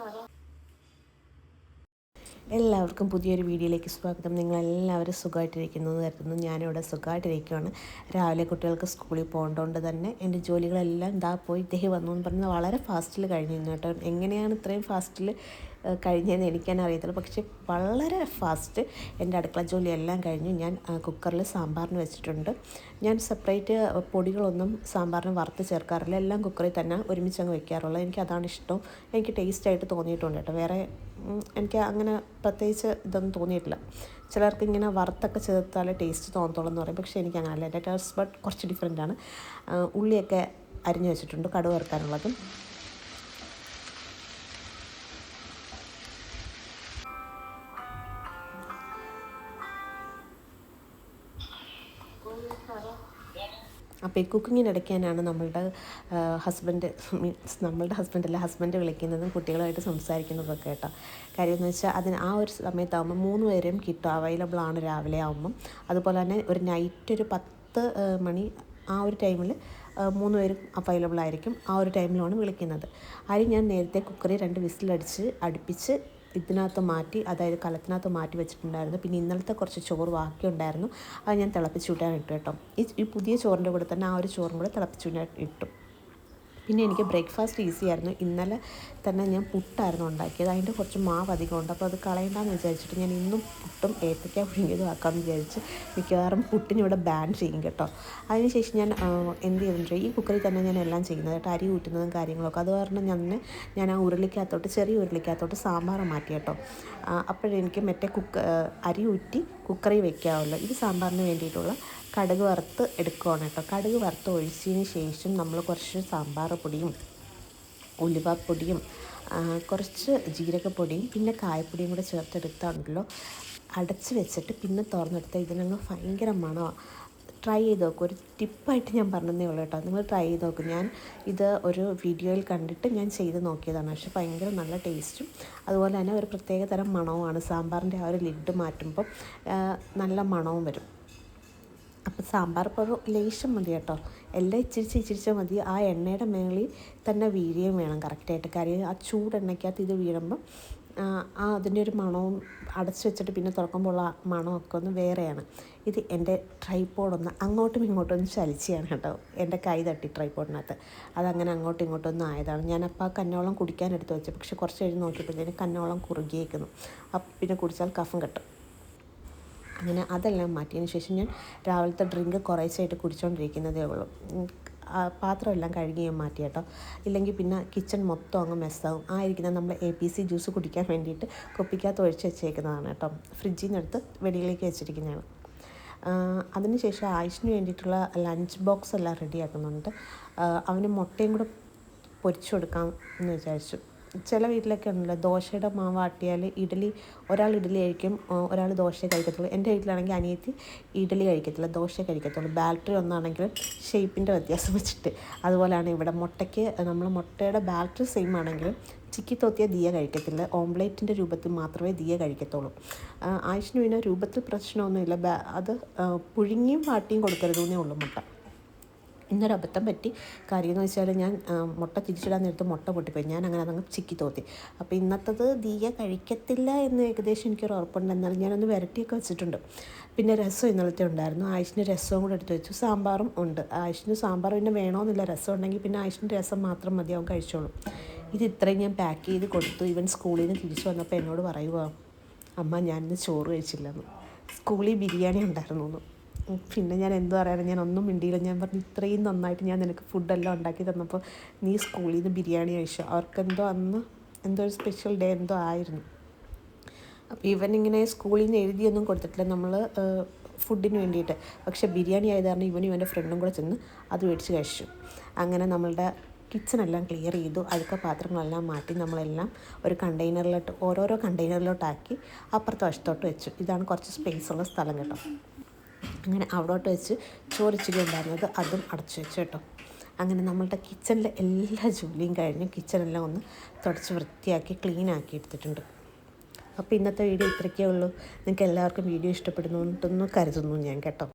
から എല്ലാവർക്കും പുതിയൊരു വീഡിയോയിലേക്ക് സ്വാഗതം. നിങ്ങളെല്ലാവരും സുഖമായിട്ടിരിക്കുന്നു എന്ന് കരുതുന്നു. ഞാനിവിടെ സുഖമായിട്ടിരിക്കുകയാണ്. രാവിലെ കുട്ടികൾക്ക് സ്കൂളിൽ പോകേണ്ടതുകൊണ്ട് തന്നെ എന്റെ ജോലികളെല്ലാം ഇതാ പോയി. ഇദ്ദേഹം വന്നു എന്ന് പറഞ്ഞ് വളരെ ഫാസ്റ്റിൽ കഴിഞ്ഞു കേട്ടോ. എങ്ങനെയാണ് ഇത്രയും ഫാസ്റ്റിൽ കഴിഞ്ഞതെന്ന് എനിക്കാൻ അറിയത്തില്ല പക്ഷേ വളരെ ഫാസ്റ്റ് എന്റെ അടുക്കള ജോലിയെല്ലാം കഴിഞ്ഞു. ഞാൻ കുക്കറിൽ സാമ്പാറിന് വെച്ചിട്ടുണ്ട്. ഞാൻ സെപ്പറേറ്റ് പൊടികളൊന്നും സാമ്പാറിന് വറുത്ത് ചേർക്കാറില്ല. എല്ലാം കുക്കറിൽ തന്നെ ഒരുമിച്ച് അങ്ങ് വെക്കാറുള്ളത് എനിക്ക് അതാണ് ഇഷ്ടം. എനിക്ക് ടേസ്റ്റായിട്ട് തോന്നിയിട്ടുണ്ട് കേട്ടോ. വേറെ എനിക്ക് അങ്ങനെ പ്രത്യേകിച്ച് ഇതൊന്നും തോന്നിയിട്ടില്ല. ചിലർക്ക് ഇങ്ങനെ വറുത്തൊക്കെ ചേർത്താലേ ടേസ്റ്റ് തോന്നത്തുള്ളൂ എന്ന് പറയും. പക്ഷേ എനിക്ക് അങ്ങനെയല്ല എന്റെ ടേസ്റ്റ് ബട്ട് കുറച്ച് ഡിഫറെന്റ് ആണ്. ഉള്ളിയൊക്കെ അരിഞ്ഞു വെച്ചിട്ടുണ്ട്. കടുക് വറുക്കാനുള്ളതും. അപ്പോൾ ഈ കുക്കിങ്ങിന് ഇടയ്ക്കാനാണ് നമ്മളുടെ ഹസ്ബൻഡ് മീൻസ് നമ്മളുടെ ഹസ്ബൻഡല്ല ഹസ്ബൻഡ് വിളിക്കുന്നതും കുട്ടികളുമായിട്ട് സംസാരിക്കുന്നതൊക്കെ കേട്ടോ. കാര്യം എന്ന് വെച്ചാൽ അതിന് ആ ഒരു സമയത്താകുമ്പോൾ മൂന്ന് പേരെയും കിട്ടും. അവൈലബിൾ ആണ് രാവിലെ ആകുമ്പം അതുപോലെ തന്നെ ഒരു നൈറ്റ് ഒരു പത്ത് മണി ആ ഒരു ടൈമിൽ മൂന്ന് പേരും അവൈലബിൾ ആയിരിക്കും ആ ഒരു ടൈമിലാണ് വിളിക്കുന്നത്. ആരും ഞാൻ നേരത്തെ കുക്കറി രണ്ട് വിസിലടിച്ച് അടുപ്പിച്ച് ഇതിനകത്ത് മാറ്റി അതായത് കലത്തിനകത്ത് മാറ്റി വെച്ചിട്ടുണ്ടായിരുന്നു. പിന്നെ ഇന്നലത്തെ കുറച്ച് ചോറ് ബാക്കിയുണ്ടായിരുന്നു. അത് ഞാൻ തിളപ്പിച്ച് വിട്ടാൻ ഇട്ടു കേട്ടോ. ഈ പുതിയ ചോറിന്റെ കൂടെ തന്നെ ആ ഒരു ചോറും കൂടെ തിളപ്പിച്ച് വിടാൻ ഇട്ടു. പിന്നെ എനിക്ക് ബ്രേക്ക്ഫാസ്റ്റ് ഈസി ആയിരുന്നു. ഇന്നലെ തന്നെ ഞാൻ പുട്ടായിരുന്നു ഉണ്ടാക്കിയത്. അതിന്റെ കുറച്ച് മാവ് അധികം ഉണ്ട്. അപ്പോൾ അത് കളയണ്ടെന്ന് വിചാരിച്ചിട്ട് ഞാൻ ഇന്നും പുട്ടും ഏത്തയ്ക്ക പുഴുങ്ങിയതും ആക്കാമെന്ന് വിചാരിച്ച് മിക്കവാറും പുട്ടിന് ഇവിടെ ബാൻ ചെയ്യും കേട്ടോ. അതിനുശേഷം ഞാൻ എന്ത് ചെയ്തിട്ടുണ്ട് ഈ കുക്കറിൽ തന്നെ ഞാൻ എല്ലാം ചെയ്യുന്നത് കേട്ടോ. അരി ഊറ്റുന്നതും കാര്യങ്ങളൊക്കെ. അത് കാരണം ഞാൻ ഞാൻ ആ ഉരുളിക്കകത്തോട്ട് ചെറിയ ഉരുളിക്കകത്തോട്ട് സാമ്പാർ മാറ്റി കേട്ടോ. അപ്പോഴെനിക്ക് മറ്റേ കുക്ക അരി ഊറ്റി കുക്കറിൽ വെക്കാവുള്ളൂ. ഇത് സാമ്പാറിന് വേണ്ടിയിട്ടുള്ള കടുക് വറുത്ത് എടുക്കുകയാണ് കേട്ടോ. കടുക് വറുത്ത് ഒഴിച്ചതിന് ശേഷം നമ്മൾ കുറച്ച് സാമ്പാർ പൊടിയും ഉലുവപ്പൊടിയും കുറച്ച് ജീരകപ്പൊടിയും പിന്നെ കായപ്പൊടിയും കൂടെ ചേർത്തെടുത്താണല്ലോ. അടച്ച് വെച്ചിട്ട് പിന്നെ തുറന്നെടുത്താൽ ഇതിനങ്ങ് ഭയങ്കര മണമാണ് ട്രൈ ചെയ്ത് നോക്കും. ഒരു ടിപ്പായിട്ട് ഞാൻ പറഞ്ഞതേ ഉള്ളൂ കേട്ടോ. നിങ്ങൾ ട്രൈ ചെയ്ത് നോക്കും. ഞാൻ ഇത് ഒരു വീഡിയോയിൽ കണ്ടിട്ട് ഞാൻ ചെയ്ത് നോക്കിയതാണ്. പക്ഷേ ഭയങ്കര നല്ല ടേസ്റ്റും അതുപോലെ തന്നെ ഒരു പ്രത്യേക തരം മണവുമാണ്. സാമ്പാറിന്റെ ആ ഒരു ലിഡ് മാറ്റുമ്പോൾ നല്ല മണവും വരും. അപ്പോൾ സാമ്പാർ ഇപ്പോൾ ലേശം മതി കേട്ടോ. എല്ലാം ഇച്ചിരിച്ച് ഇച്ചിരിച്ച മതി. ആ എണ്ണയുടെ മേളിൽ തന്നെ വീഴുകയും വേണം കറക്റ്റായിട്ട് കാര്യം ആ ചൂടെണ്ണയ്ക്കകത്ത് ഇത് വീഴുമ്പം ആ അതിന്റെ ഒരു മണവും അടച്ചു വെച്ചിട്ട് പിന്നെ തുറക്കുമ്പോൾ ആ മണമൊക്കെ ഒന്ന് വേറെയാണ്. ഇത് എന്റെ ട്രൈപ്പോഡൊന്ന് അങ്ങോട്ടും ഇങ്ങോട്ടും ഒന്ന് ചലിച്ചാണ് കേട്ടോ. എന്റെ കൈ തട്ടി ട്രൈപ്പോഡിനകത്ത് അതങ്ങനെ അങ്ങോട്ടും ഇങ്ങോട്ടും ആയതാണ്. ഞാനപ്പോൾ ആ കന്നോളം കുടിക്കാൻ എടുത്ത് വെച്ചു പക്ഷെ കുറച്ച് കഴിഞ്ഞ് നോക്കിയപ്പോഴത്തേന് കന്നോളം കുറുകിയേക്കുന്നു. അപ്പം പിന്നെ കുടിച്ചാൽ കഫം കെട്ടും. അങ്ങനെ അതെല്ലാം മാറ്റിയതിന് ശേഷം ഞാൻ രാവിലത്തെ ഡ്രിങ്ക് കുറേശ്ശായിട്ട് കുടിച്ചുകൊണ്ടിരിക്കുന്നതേ ഉള്ളൂ. പാത്രമെല്ലാം കഴുകി ഞാൻ മാറ്റി കേട്ടോ. ഇല്ലെങ്കിൽ പിന്നെ കിച്ചൺ മൊത്തം അങ്ങ് മെസ്സാവും. ആ ഇരിക്കുന്ന നമ്മൾ എ പി സി ജ്യൂസ് കുടിക്കാൻ വേണ്ടിയിട്ട് കുപ്പിക്കകത്ത് ഒഴിച്ച് വെച്ചേക്കുന്നതാണ് കേട്ടോ. ഫ്രിഡ്ജിൽ നിന്ന് എടുത്ത് വെളിയിലേക്ക് വെച്ചിരിക്കുന്നതാണ് അതിനുശേഷം ആയുഷിന് വേണ്ടിയിട്ടുള്ള ലഞ്ച് ബോക്സ് എല്ലാം റെഡിയാക്കുന്നുണ്ട് അവന് മുട്ടയും കൂടെ പൊരിച്ചു കൊടുക്കാം എന്ന് വിചാരിച്ചു. ചില വീട്ടിലൊക്കെ ഉണ്ടല്ലോ ദോശയുടെ മാവ് ആട്ടിയാൽ ഇഡലി ഒരാൾ ഇഡലി കഴിക്കും ഒരാൾ ദോശ കഴിക്കത്തുള്ളൂ. എന്റെ വീട്ടിലാണെങ്കിൽ അനിയത്തി ഇഡലി കഴിക്കത്തില്ല ദോശ കഴിക്കത്തുള്ളൂ. ബാറ്ററി ഒന്നാണെങ്കിൽ ഷേപ്പിന്റെ വ്യത്യാസം വെച്ചിട്ട്. അതുപോലെയാണ് ഇവിടെ മുട്ടയ്ക്ക് നമ്മൾ മുട്ടയുടെ ബാറ്ററി സെയിം ആണെങ്കിലും ചിക്കി തോത്തിയ ദിയ കഴിക്കത്തില്ല. ഓംലേറ്റിന്റെ രൂപത്തിൽ മാത്രമേ ദിയ കഴിക്കത്തുള്ളൂ. ആയുഷിന് പിന്നെ രൂപത്തിൽ പ്രശ്നമൊന്നുമില്ല. അത് പുഴുങ്ങിയും വാട്ടിയും കൊടുക്കരുതെന്നേ ഉള്ളൂ മുട്ട. ഇന്നൊരു അബദ്ധം പറ്റി. കാര്യം എന്ന് വെച്ചാൽ ഞാൻ മുട്ട തിരിച്ചിടാൻ നേരത്ത് മുട്ട പൊട്ടിപ്പോയി. ഞാൻ അങ്ങനെ അതങ്ങ് ചിക്കി തോത്തി. അപ്പോൾ ഇന്നത്തത് ദീയ കഴിക്കത്തില്ല എന്ന് ഏകദേശം എനിക്കൊരു ഉറപ്പുണ്ട്. എന്നാൽ ഞാനൊന്ന് വരട്ടിയൊക്കെ വെച്ചിട്ടുണ്ട്. പിന്നെ രസം ഇന്നലത്തെ ഉണ്ടായിരുന്നു. ആയുഷിന് രസവും കൂടെ എടുത്ത് വെച്ചു. സാമ്പാറും ഉണ്ട്. ആയുഷിന് സാമ്പാർ പിന്നെ വേണമെന്നില്ല രസം ഉണ്ടെങ്കിൽ പിന്നെ ആയുഷിന് രസം മാത്രം മതി. അവൻ കഴിച്ചോളും. ഇത് ഇത്രയും ഞാൻ പാക്ക് ചെയ്ത് കൊടുത്തു. ഇവൻ സ്കൂളിൽ നിന്ന് തിരിച്ചു വന്നപ്പോൾ എന്നോട് പറയുക അമ്മ ഞാനിന്ന് ചോറ് കഴിച്ചില്ലെന്ന്. സ്കൂളിൽ ബിരിയാണി ഉണ്ടായിരുന്നു പിന്നെ ഞാൻ എന്തു പറയാനും ഞാൻ ഒന്നും മിണ്ടിയില്ല. ഞാൻ പറഞ്ഞു ഇത്രയും നന്നായിട്ട് ഞാൻ നിനക്ക് ഫുഡെല്ലാം ഉണ്ടാക്കി തന്നപ്പോൾ നീ സ്കൂളിൽ നിന്ന് ബിരിയാണി കഴിച്ചു? അവർക്കെന്തോ അന്ന് എന്തോ ഒരു സ്പെഷ്യൽ ഡേ എന്തോ ആയിരുന്നു. അപ്പോൾ ഇവൻ ഇങ്ങനെ സ്കൂളിൽ നിന്ന് എഴുതിയൊന്നും കൊടുത്തിട്ടില്ല. നമ്മൾ ഫുഡിന് വേണ്ടിയിട്ട്. പക്ഷെ ബിരിയാണി ആയത് കാരണം ഇവനും ഇവന്റെ ഫ്രണ്ടും കൂടെ ചെന്ന് അത് മേടിച്ച് കഴിച്ചു. അങ്ങനെ നമ്മളുടെ കിച്ചണെല്ലാം ക്ലിയർ ചെയ്തു. അഴുക്ക പാത്രങ്ങളെല്ലാം മാറ്റി നമ്മളെല്ലാം ഒരു കണ്ടെയ്നറിലോട്ട് ഓരോരോ കണ്ടെയ്നറിലോട്ടാക്കി അപ്പുറത്തെ വശത്തോട്ട് വെച്ചു. ഇതാണ് കുറച്ച് സ്പേസ് ഉള്ള സ്ഥലം കേട്ടോ. അങ്ങനെ അവിടോട്ട് വെച്ച് ചോറിച്ചിരി ഉണ്ടായിരുന്നത് അതും അടച്ചു വെച്ചു കേട്ടോ. അങ്ങനെ നമ്മളുടെ കിച്ചണിലെ എല്ലാ ജോലിയും കഴിഞ്ഞ് കിച്ചണെല്ലാം ഒന്ന് തുടച്ച് വൃത്തിയാക്കി ക്ലീൻ ആക്കി എടുത്തിട്ടുണ്ട്. അപ്പോൾ ഇന്നത്തെ വീഡിയോ ഇത്രയ്ക്കേ ഉള്ളൂ. നിങ്ങൾക്ക് എല്ലാവർക്കും വീഡിയോ ഇഷ്ടപ്പെടുന്നു കരുതുന്നു ഞാൻ കേട്ടോ.